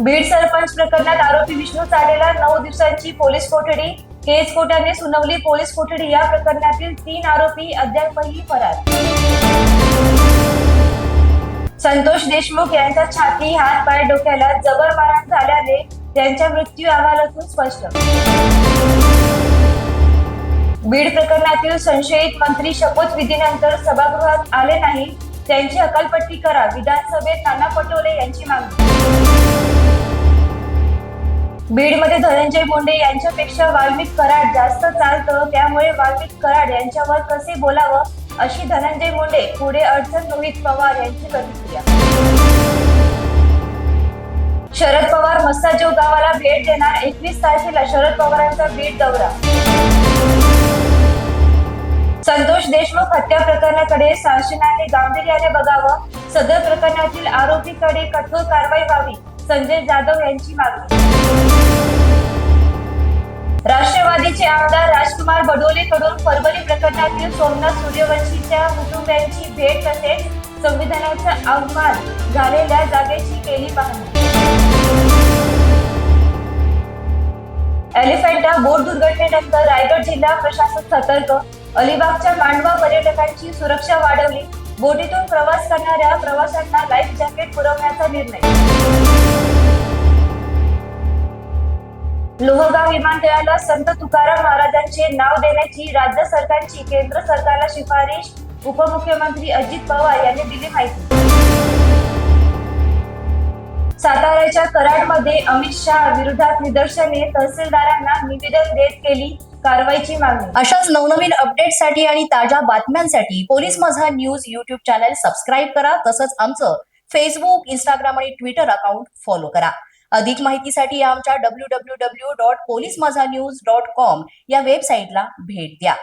बीड सरपंच प्रकरणात आरोपी विष्णू चालेला नऊ दिवसांची पोलीस कोठडी केस कोर्टाने सुनावली पोलीस कोठडी या प्रकरणातील तीन आरोपी अद्यापही फरार. संतोष देशमुख यांचा छाती हात पाय डोक्याला जबर मारण झाल्याने त्यांच्या मृत्यू अहवालातून स्पष्ट. बीड प्रकरणातील संशयित मंत्री शपथविधीनंतर सभागृहात आले नाही त्यांची हकालपट्टी करा विधानसभेत नाना पटोले यांची मागणी. बीडमध्ये धनंजय मुंडे यांच्यापेक्षा वाल्मिक कराड जास्त चालतं त्यामुळे वाल्मिक कराड यांच्यावर कसे बोलावं अशी धनंजय मुंडे पुढे अडचण रोहित पवार यांची प्रतिक्रिया. शरद पवार मस्साजोग गावाला भेट देणार एकवीस तारखेला शरद पवारांचा बीड दौरा. संतोष देशमुख हत्या प्रकरणाकडे शासनाने गांभीर्याने बघावं. सदर प्रकरणातील आरोपीकडे कठोर कारवाई व्हावी. संजय जाधव यांची मागणी. राष्ट्रवादीचे आमदार राजकुमार बडोलेकडून परभणी प्रकरणातील सोमनाथ सूर्यवंशीच्या कुटुंबियांची भेट तसेच संविधानाचा अवमान झालेल्या जागेची केली पाहणी. एलिफंटा बोट दुर्घटनेनंतर रायगड जिल्हा प्रशासन सतर्क. अलिबागच्या मांडवा पर्यटकांची सुरक्षा वाढवली. बोटीतून प्रवास करणाऱ्या प्रवाशांना लाईफ जॅकेट पुरवण्याचा निर्णय. लोहगाव विमानतळाला संत तुकाराम महाराजांचे नाव देण्याची राज्य सरकारची केंद्र सरकारला शिफारिश उपमुख्यमंत्री अजित पवार यांनी दिली माहिती. साताऱ्याच्या कराडमध्ये अमित शहा विरोधात निदर्शने तहसीलदारांना निवेदन देत केली कारवाईची मागणी. अशाच नवनवीन अपडेटसाठी आणि ताज्या बातम्यांसाठी पोलीस माझा न्यूज युट्यूब चॅनल सबस्क्राईब करा. तसंच आमचं फेसबुक इंस्टाग्राम आणि ट्विटर अकाउंट फॉलो करा. अधिक माहितीसाठी आमच्या W W W dot police माझा न्यूज डॉट कॉम या वेबसाईटला भेट द्या.